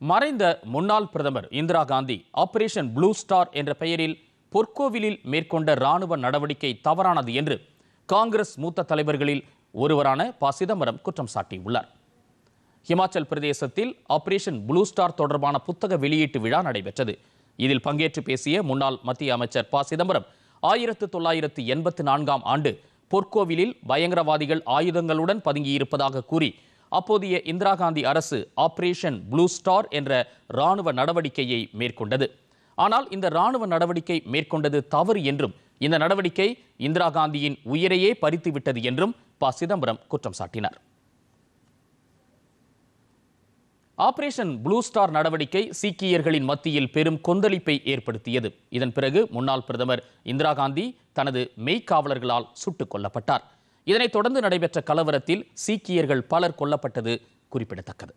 மறைந்த முன்னாள் பிரதமர் Indira Gandhi operation blue star என்ற பெயரில் பொற்கோவிலில் மேற்கொண்ட ராணுவ நடவடிக்கை தவறானது என்று காங்கிரஸ் மூத்த தலைவர்களில் ஒருவரான ப. சிதம்பரம் குற்றம் சாட்டியுள்ளார். ஹிமாச்சல் பிரதேசத்தில் ஆபரேஷன் ப்ளூ ஸ்டார் தொடர்பான புத்தக வெளியீட்டு விழா நடைபெற்றது. இதில் பங்கேற்று பேசிய முன்னாள் மத்திய அமைச்சர் ப. சிதம்பரம் ஆயிரத்து தொள்ளாயிரத்து எண்பத்து நான்காம் ஆண்டு பொற்கோவிலில் பயங்கரவாதிகள் ஆயுதங்களுடன் பதுங்கியிருப்பதாக கூறி அப்போதைய இந்திரா காந்தி அரசு ஆபரேஷன் ப்ளூ ஸ்டார் என்ற ராணுவ நடவடிக்கையை மேற்கொண்டது. ஆனால் இந்த ராணுவ நடவடிக்கை மேற்கொண்டது தவறு என்றும் இந்த நடவடிக்கை இந்திரா காந்தியின் உயிரையே பறித்து விட்டது என்றும் ப. சிதம்பரம் குற்றம் சாட்டினார். ஆபரேஷன் ப்ளூ ஸ்டார் நடவடிக்கை சீக்கியர்களின் மத்தியில் பெரும் கொந்தளிப்பை ஏற்படுத்தியது. இதன் பிறகு முன்னாள் பிரதமர் இந்திரா காந்தி தனது மெய்க்காவலர்களால் சுட்டுக் கொல்லப்பட்டார். இதனைத் தொடர்ந்து நடைபெற்ற கலவரத்தில் சீக்கியர்கள் பலர் கொல்லப்பட்டது குறிப்பிடத்தக்கது.